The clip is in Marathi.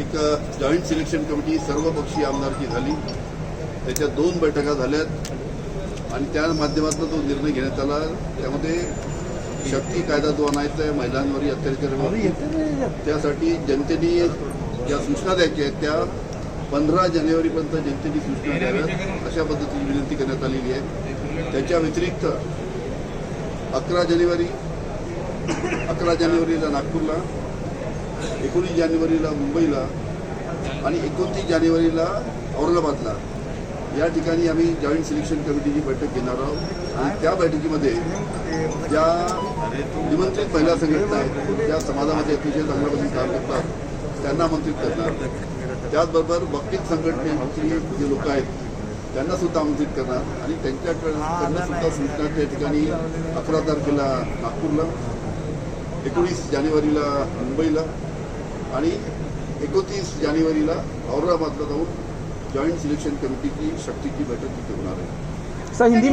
एक जॉईंट सिलेक्शन कमिटी सर्वपक्षीय आमदारकी झाली. त्याच्या दोन बैठका झाल्यात. आणि त्या माध्यमातून तो निर्णय घेण्यात आला. त्यामध्ये शक्ती कायदा जो आणायचा आहे महिलांवरील अत्याचार त्यासाठी जनतेने ज्या सूचना द्यायच्या आहेत त्या पंधरा जानेवारीपर्यंत जनतेने सूचना द्याव्यात अशा पद्धतीची विनंती करण्यात आलेली आहे. त्याच्या व्यतिरिक्त अकरा जानेवारी अकरा जानेवारीला नागपूरला एकोणीस जानेवारीला मुंबईला आणि एकोणतीस जानेवारीला औरंगाबादला. या ठिकाणी आम्ही जॉईंट सिलेक्शन कमिटीची बैठक घेणार आहोत. आणि त्या बैठकीमध्ये ज्या निमंत्रित महिला संघटना आहेत ज्या समाजामध्ये अतिशय चांगल्या काम करतात त्यांना आमंत्रित करणार. त्याचबरोबर वकील संघटनेची जे लोक आहेत त्यांना सुद्धा आमंत्रित करणार. आणि त्यांच्याकडं सुद्धा सूचना त्या ठिकाणी अकरा तारखेला नागपूरला एकोणीस जानेवारीला मुंबईला आणि एकोतीस जानेवारीला औरंगाबादला जाऊन जॉईंट सिलेक्शन कमिटीची शक्तीची बैठक तिथे होणार आहे. सर हिंदी